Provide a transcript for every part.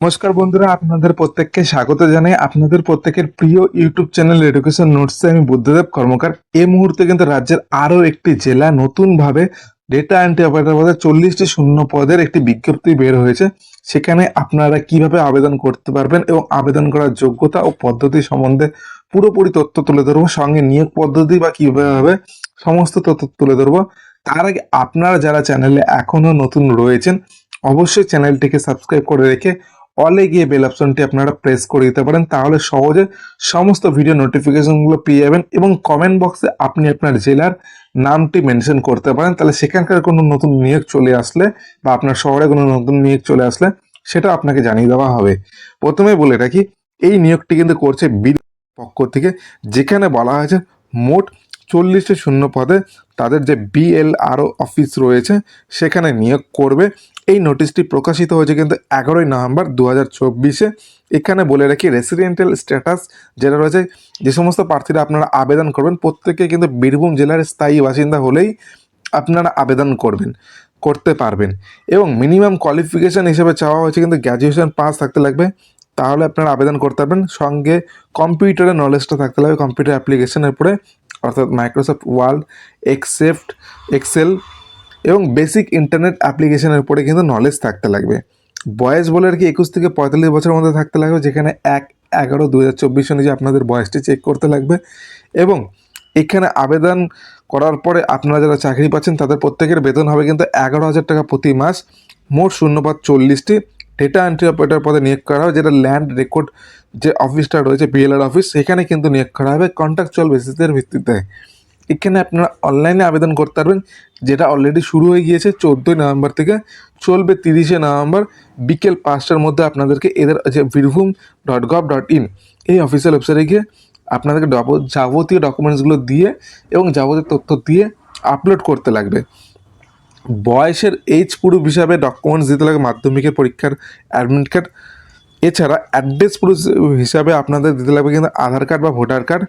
নমস্কার বন্ধুরা, আপনাদের প্রত্যেককে স্বাগত জানাই। আপনাদের প্রত্যেকের প্রিয় ইউটিউব চ্যানেল এডুকেশন নোটসে আমি বুদ্ধদেব, কর্মকার। এই মুহূর্তে কিন্তু রাজ্যের আরও একটি জেলা নতুনভাবে ডেটা এন্ট্রি অপারেটর পদে চল্লিশটি শূন্য পদের একটি বিজ্ঞপ্তি বের হয়েছে। সেখানে আপনারা কীভাবে আবেদন করতে পারবেন এবং আবেদন করার যোগ্যতা ও পদ্ধতি সম্বন্ধে পুরোপুরি তথ্য তুলে ধরবো, সঙ্গে নিয়োগ পদ্ধতি বা কীভাবে হবে সমস্ত তথ্য তুলে ধরবো। তার আগে আপনারা যারা চ্যানেলে এখনও নতুন রয়েছেন, অবশ্যই চ্যানেলটিকে সাবস্ক্রাইব করে রেখে অলে গিয়ে বেল অপশনটি আপনারা প্রেস করে দিতে পারেন, তাহলে সহজে সমস্ত ভিডিও নোটিফিকেশনগুলো পেয়ে যাবেন এবং কমেন্ট বক্সে আপনি আপনার জেলার নামটি মেনশন করতে পারেন। তাহলে সেখানকার কোনো নতুন নিয়োগ চলে আসলে বা আপনার শহরে কোনো নতুন নিয়োগ চলে আসলে সেটা আপনাকে জানিয়ে দেওয়া হবে। প্রথমে বলে রাখি, এই নিয়োগটি কিন্তু করছে বিল পক্ষ থেকে, যেখানে বলা হয়েছে মোট চল্লিশটি শূন্য পদে তাদের যে বিএলআরও অফিস রয়েছে, সেখানে নিয়োগ করবে। এই নোটিশটি প্রকাশিত হয়েছে কিন্তু এগারোই নভেম্বর দু হাজার চব্বিশে। এখানে বলে রাখি রেসিডেন্টাল স্ট্যাটাস যেটা রয়েছে, যে সমস্ত প্রার্থীরা আপনারা আবেদন করবেন, প্রত্যেকে কিন্তু বীরভূম জেলার স্থায়ী বাসিন্দা হলেই আপনারা আবেদন করবেন, করতে পারবেন। এবং মিনিমাম কোয়ালিফিকেশন হিসেবে চাওয়া হয়েছে কিন্তু গ্র্যাজুয়েশন পাস থাকতে লাগবে, তাহলে আপনারা আবেদন করতে পারবেন। সঙ্গে কম্পিউটারের নলেজটা থাকতে লাগবে কম্পিউটার অ্যাপ্লিকেশনের উপরে। অর্থাৎ মাইক্রোসফট ওয়ার্ড এক্সেপ্ট এক্সেল এবং বেসিক ইন্টারনেট অ্যাপ্লিকেশনের উপরে কিন্তু নলেজ থাকতে লাগবে। বয়স বলে আর কি একুশ থেকে পঁয়তাল্লিশ বছরের মধ্যে থাকতে লাগবে, যেখানে এক এগারো দু হাজার চব্বিশ অনুযায়ী আপনাদের বয়সটি চেক করতে লাগবে। এবং এখানে আবেদন করার পরে আপনারা যারা চাকরি পাচ্ছেন, তাদের প্রত্যেকের বেতন হবে কিন্তু এগারো হাজার টাকা প্রতি মাস। মোট শূন্যপদ চল্লিশটি। ডেটা এন্ট্রি অপারেটর পদে নিয়োগ করা হবে, যেটা ল্যান্ড রেকর্ড যে অফিসটা রয়েছে বিএলআর অফিস সেখানে কিন্তু নিয়োগ করা হবে কন্ট্রাকচুয়াল বেসিসের ভিত্তিতে। এখানে আপনারা অনলাইনে আবেদন করতে পারবেন, যেটা অলরেডি শুরু হয়ে গিয়েছে চোদ্দোই নভেম্বর থেকে, চলবে তিরিশে নভেম্বর বিকেল পাঁচটার মধ্যে আপনাদেরকে এদের যে Birbhum dot gov dot in এই অফিসিয়াল ওয়েবসাইটে গিয়ে আপনাদেরকে যাবতীয় ডকুমেন্টসগুলো দিয়ে এবং যাবতীয় তথ্য দিয়ে আপলোড করতে লাগবে। বয়সের এইজ প্রুফ হিসাবে ডকুমেন্টস দিতে লাগে মাধ্যমিকের পরীক্ষার অ্যাডমিট কার্ড এছাড়া অ্যাড্রেস প্রুফ হিসাবে আপনাদের দিতে লাগবে কিন্তু আধার কার্ড বা ভোটার কার্ড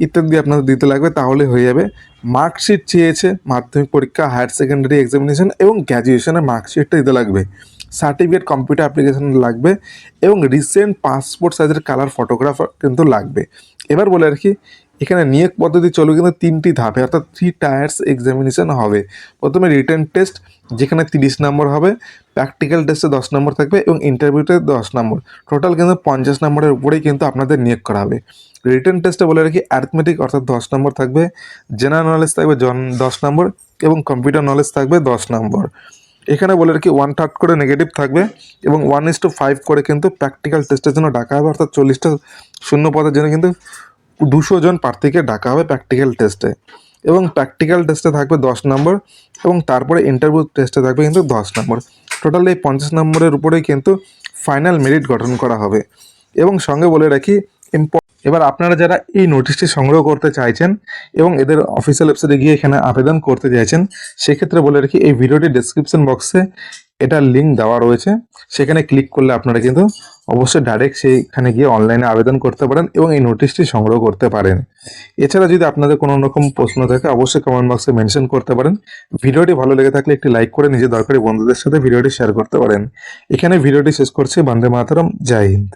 ইত্যাদি আপনাদের দিতে লাগবে, তাহলে হয়ে যাবে মার্কশিট চেয়েছে, মাধ্যমিক পরীক্ষা হায়ার সেকেন্ডারি এক্সামিনেশন এবং গ্র্যাজুয়েশনের মার্কশিটটা দিতে লাগবে। সার্টিফিকেট কম্পিউটার অ্যাপ্লিকেশন লাগবে এবং রিসেন্ট পাসপোর্ট সাইজের কালার ফটোগ্রাফার কিন্তু লাগবে। এবার বলে কি এখানে নিয়োগ পদ্ধতি চলবে কিন্তু তিনটি ধাপে, অর্থাৎ থ্রি টায়ার্স এক্সামিনেশন হবে। প্রথমে রিটার্ন টেস্ট যেখানে তিরিশ নম্বর হবে প্র্যাকটিক্যাল টেস্টে দশ নম্বর থাকবে এবং ইন্টারভিউতে দশ নম্বর। টোটাল কিন্তু পঞ্চাশ নম্বরের উপরেই কিন্তু আপনাদের নিয়োগ করা হবে। রিটার্ন টেস্টে বলে রাখি অ্যারিথমেটিক অর্থাৎ দশ নম্বর থাকবে জেনারেল নলেজ থাকবে জন, দশ নম্বর এবং কম্পিউটার নলেজ থাকবে দশ নম্বর। এখানে বলে রাখি ওয়ান থার্ড করে নেগেটিভ থাকবে এবং ওয়ান ইস টু ফাইভ করে কিন্তু প্র্যাকটিক্যাল টেস্টের জন্য ডাকা হবে, অর্থাৎ চল্লিশটা শূন্য পদের জন্য কিন্তু দুশো জন প্রার্থীকে ডাকা হবে প্র্যাকটিক্যাল টেস্টে এবং প্র্যাকটিক্যাল টেস্টে থাকবে দশ নম্বর এবং তারপরে ইন্টারভিউ টেস্টে থাকবে কিন্তু দশ নম্বর টোটাল এই পঞ্চাশ নম্বরের উপরেই কিন্তু ফাইনাল মেরিট গঠন করা হবে। এবং সঙ্গে বলে রাখি এবার আপনারা যারা এই নোটিশটি সংগ্রহ করতে চাইছেন এবং এদের অফিসিয়াল ওয়েবসাইটে গিয়ে এখানে আবেদন করতে চাইছেন, সেক্ষেত্রে বলে রাখি, এই ভিডিওটি ডেসক্রিপশন বক্সে এটার লিঙ্ক দেওয়া রয়েছে। সেখানে ক্লিক করলে আপনারা কিন্তু অবশ্যই ডাইরেক্ট সেইখানে গিয়ে অনলাইনে আবেদন করতে পারেন এবং এই নোটিশটি সংগ্রহ করতে পারেন। এছাড়া যদি আপনাদের কোনো রকম প্রশ্ন থাকে, অবশ্যই কমেন্ট বক্সে মেনশন করতে পারেন। ভিডিওটি ভালো লেগে থাকলে একটি লাইক করে নিজের দরকারি বন্ধুদের সাথে ভিডিওটি শেয়ার করতে পারেন। এখানে ভিডিওটি শেষ করছে। বন্দে মাতরম। জয় হিন্দ।